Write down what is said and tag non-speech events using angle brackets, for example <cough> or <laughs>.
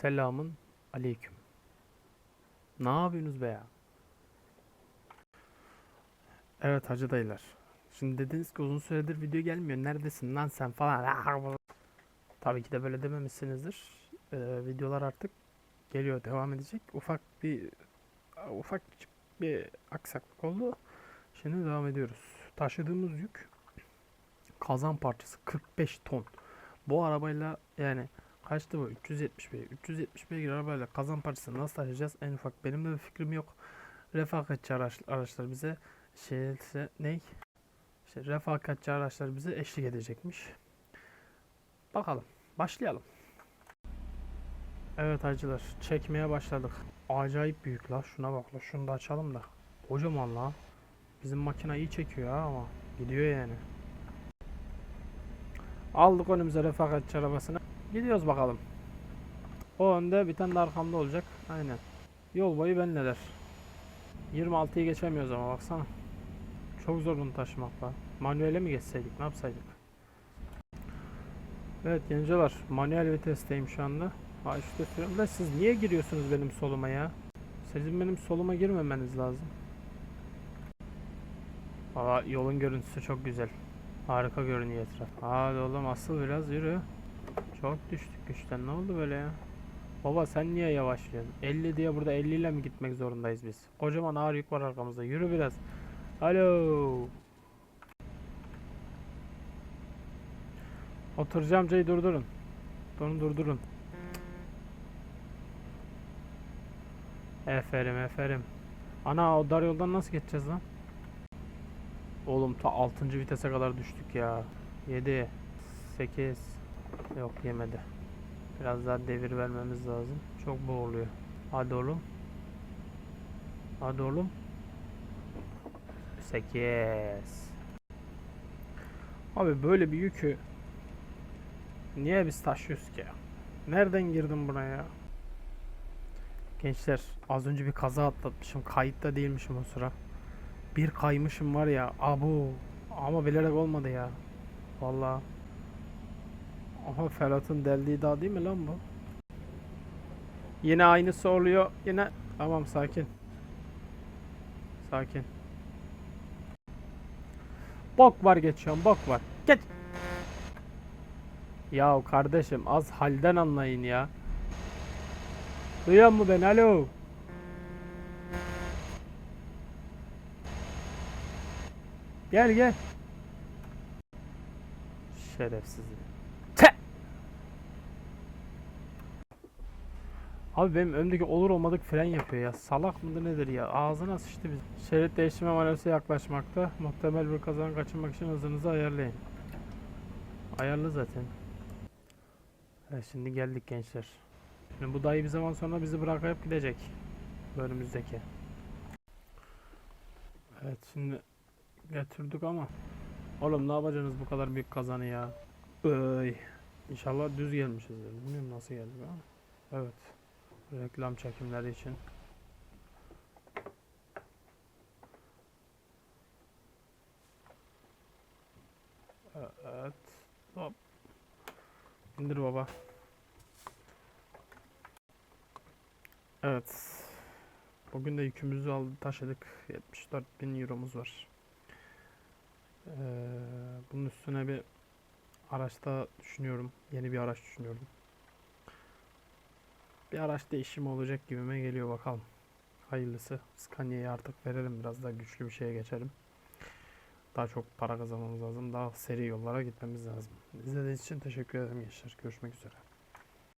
Selamın aleyküm. Ne yapıyorsunuz be ya? Evet hacı dayılar. Şimdi dediniz ki uzun süredir video gelmiyor. Neredesin lan sen falan. <laughs> Tabii ki de böyle dememişsinizdir. Ee, videolar artık geliyor, devam edecek. Ufak bir ufak bir aksaklık oldu. Şimdi devam ediyoruz. Taşıdığımız yük kazan parçası 45 ton. Bu arabayla yani kaçtı bu? 370 beygir. 370 beygir arabayla kazan parçası nasıl taşıyacağız? En ufak benim de bir fikrim yok. Refakatçi araç, araçlar bize şey ne? İşte refakatçi araçlar bize eşlik edecekmiş. Bakalım. Başlayalım. Evet hacılar. Çekmeye başladık. Acayip büyük la. Şuna bak la. Şunu da açalım da. Kocaman la. Bizim makine iyi çekiyor ha ama. Gidiyor yani. Aldık önümüze refakatçi arabasını. Gidiyoruz bakalım. O önde bir tane de arkamda olacak. Aynen. Yol boyu benleler. 26'yı geçemiyoruz ama baksana. Çok zor bunu taşımak var. Manuele mi geçseydik ne yapsaydık? Evet gencolar manuel vitesteyim şu anda. Ha işte sürüyorum siz niye giriyorsunuz benim soluma ya? Sizin benim soluma girmemeniz lazım. Aa yolun görüntüsü çok güzel. Harika görünüyor etraf. Hadi oğlum asıl biraz yürü. Çok düştük güçten. Ne oldu böyle ya? Baba sen niye yavaşlıyorsun? 50 diye burada 50 ile mi gitmek zorundayız biz? Kocaman ağır yük var arkamızda. Yürü biraz. Alo. Oturucu amcayı durdurun. Onu durdurun. Eferim eferim. Ana o dar yoldan nasıl geçeceğiz lan? Oğlum ta 6. vitese kadar düştük ya. 7 8 Yok yemedi. Biraz daha devir vermemiz lazım. Çok boğuluyor. Hadi oğlum. Hadi oğlum. 8 Abi böyle bir yükü niye biz taşıyoruz ki? Nereden girdim buna ya? Gençler az önce bir kaza atlatmışım. Kayıtta değilmişim o sıra. Bir kaymışım var ya. Abu. Ama bilerek olmadı ya. Vallahi. Aha Ferhat'ın deldiği daha değil mi lan bu? Yine aynısı oluyor. Yine tamam sakin. Sakin. Bok var geçiyorum bok var. Geç. Ya kardeşim az halden anlayın ya. Duyuyor mu beni? Alo. Gel gel. Şerefsiz. Abi benim önümdeki olur olmadık fren yapıyor ya. Salak mıdır nedir ya? Ağzına sıçtı biz. Şerit değiştirme manuelsi yaklaşmakta. Muhtemel bir kazanı kaçırmak için hızınızı ayarlayın. Ayarlı zaten. Evet şimdi geldik gençler. Şimdi bu dayı bir zaman sonra bizi bırakıp gidecek. Bu Önümüzdeki. Evet şimdi getirdik ama Oğlum ne yapacaksınız bu kadar büyük kazanı ya? Öy. İnşallah düz gelmişizdir. Bilmiyorum nasıl geldik ama. Evet. Reklam çekimleri için. Evet. Hop. İndir baba. Evet. Bugün de yükümüzü aldı taşıdık. 74 bin euromuz var. Ee, bunun üstüne bir araçta düşünüyorum. Yeni bir araç düşünüyorum. Bir araç değişimi olacak gibime geliyor bakalım. Hayırlısı. Scania'yı artık verelim. Biraz daha güçlü bir şeye geçelim. Daha çok para kazanmamız lazım. Daha seri yollara gitmemiz lazım. İzlediğiniz için teşekkür ederim gençler. Görüşmek üzere.